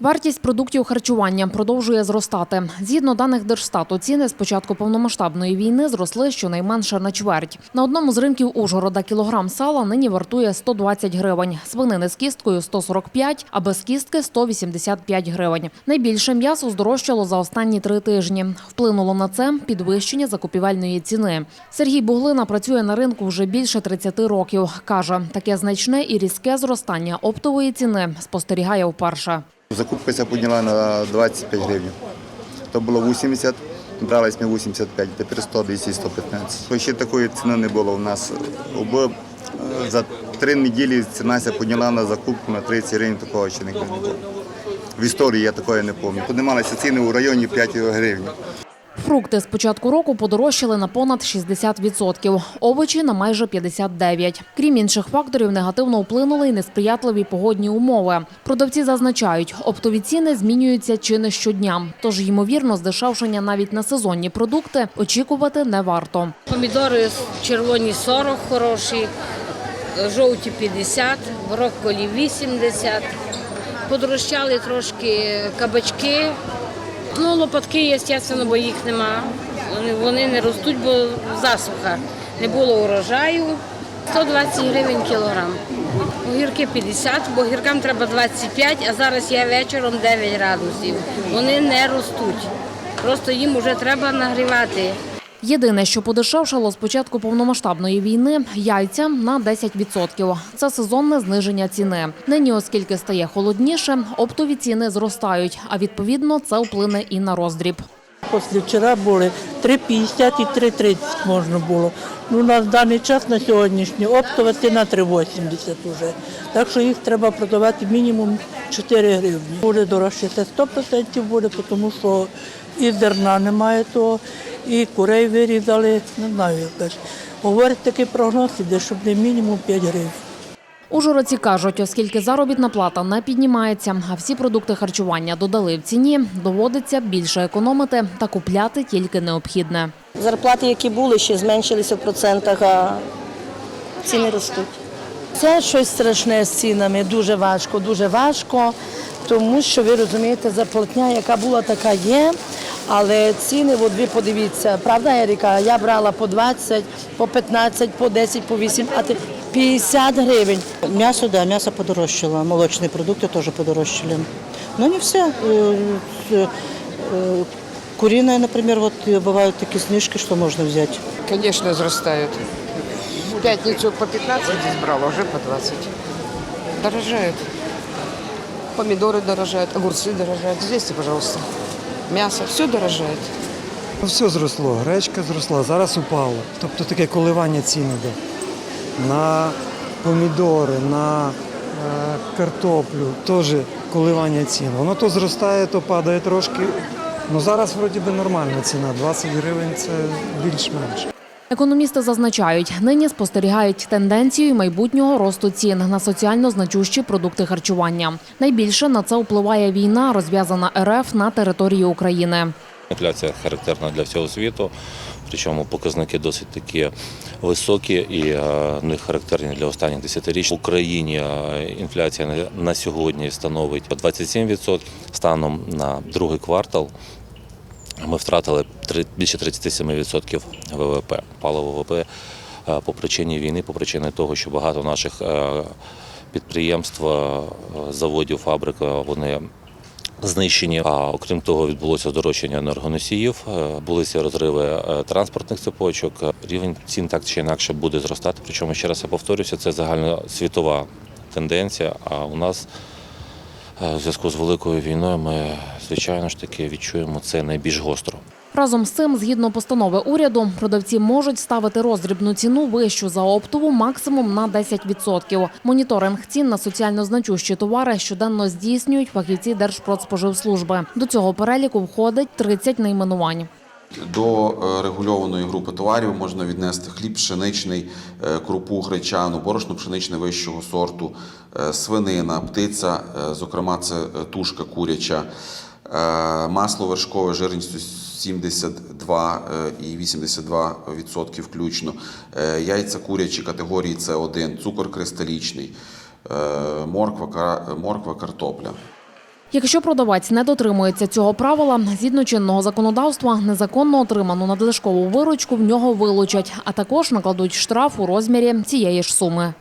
Вартість продуктів харчування продовжує зростати. Згідно даних Держстату, ціни з початку повномасштабної війни зросли щонайменше на чверть. На одному з ринків Ужгорода кілограм сала нині вартує 120 гривень, свинини з кісткою – 145, а без кістки – 185 гривень. Найбільше м'ясо здорожчало за останні три тижні. Вплинуло на це підвищення закупівельної ціни. Сергій Буглина працює на ринку вже більше 30 років. Каже, таке значне і різке зростання оптової ціни спостерігає вперше. Закупка ця підняла на 25 гривень. То було 80, брались ми 85, тепер 100, 200, 115. Ще такої ціни не було у нас. Бо е, за три неділі ціна підняла на закупку на 30 гривень, такого ще не було. В історії я такого не пам'ятаю. Піднімалися ціни у районі 5 гривень. Фрукти з початку року подорожчали на понад 60%, овочі на майже 59%. Крім інших факторів, негативно вплинули й несприятливі погодні умови. Продавці зазначають, оптові ціни змінюються чи не щодня. Тож, ймовірно, здешевшення навіть на сезонні продукти очікувати не варто. Помідори червоні 40 хороші, жовті 50, брокколі 80. Подорожчали трошки кабачки. Ну, лопатки, звісно, бо їх нема. Вони, не ростуть, бо засуха. Не було урожаю. 120 гривень кілограм. Огірки 50, бо гіркам треба 25, а зараз є вечором 9 градусів. Вони не ростуть. Просто їм вже треба нагрівати. Єдине, що подешевшало з початку повномасштабної війни – яйця на 10%. Це сезонне зниження ціни. Нині, оскільки стає холодніше, оптові ціни зростають, а відповідно це вплине і на роздріб. Після вчора були 3,50 і 3,30 можна було. Ну, на даний час на сьогоднішній оптова ціна 3,80 вже. Так що їх треба продавати мінімум 4 гривні. Буде дорожче, це 100% буде, тому що і зерна немає того, і курей вирізали, не знаю як. Говорять такий прогноз іде, щоб не мінімум 5 гривень. Ужгородці кажуть, оскільки заробітна плата не піднімається, а всі продукти харчування додали в ціні, доводиться більше економити та купляти тільки необхідне. Зарплати, які були, ще зменшилися в процентах, а ціни ростуть. Це щось страшне з цінами, дуже важко, дуже важко, тому що ви розумієте, зарплатня, яка була, така є. Але ціни, от ви подивіться, правда, Еріка? Я брала по 20, по 15, по 10, по 8, а ти 50 гривень. Мясо, да, мясо подорожчало, молочные продукты тоже подорожчали. Но не все. Э, э, э, Куриное, например, вот э, бывают такие снижки, что можно взять. Конечно, возрастают. В пятницу по 15 здесь брала, уже по 20. Дорожают. Помидоры дорожают, огурцы дорожают. Здесь, пожалуйста. Мясо, все дорожает. Ну, Все зросло, гречка зросла, зараз упало. Тобто таке коливання цін іде. На помідори, на е, картоплю теж коливання цін. Воно то зростає, то падає трошки. Ну зараз вроді би нормальна ціна. 20 гривень це більш-менш. Економісти зазначають, нині спостерігають тенденцію майбутнього росту цін на соціально значущі продукти харчування. Найбільше на це впливає війна, розв'язана РФ на території України. Інфляція характерна для всього світу, причому показники досить такі високі і е, вони характерні для останніх десятиріч. В Україні е, інфляція на сьогодні становить 27%. Станом на другий квартал ми втратили більше 37% ВВП. Пало ВВП е, по причині війни, по причині того, що багато наших е, підприємств, е, заводів, фабрик вони знищені. А окрім того, відбулося здорожчання енергоносіїв, булися розриви транспортних цепочок. Рівень цін так чи інакше буде зростати. Причому ще раз я повторюся, це загальносвітова тенденція. А у нас в зв'язку з великою війною ми звичайно ж таки відчуємо це найбільш гостро. Разом з цим, згідно постанови уряду, продавці можуть ставити роздрібну ціну вищу за оптову максимум на 10%. Моніторинг цін на соціально значущі товари щоденно здійснюють фахівці Держпродспоживслужби. До цього переліку входить 30 найменувань. До е, регульованої групи товарів можна віднести хліб пшеничний, е, крупу гречану, борошно пшеничне вищого сорту, е, свинина, птиця, зокрема, це тушка куряча, масло вершкове жирністю 72 е, і 82% включно, яйця курячі категорії С1, цукор кристалічний, морква, морква картопля. Якщо продавець не дотримується цього правила, згідно чинного законодавства, незаконно отриману надлишкову виручку в нього вилучать, а також накладуть штраф у розмірі цієї ж суми.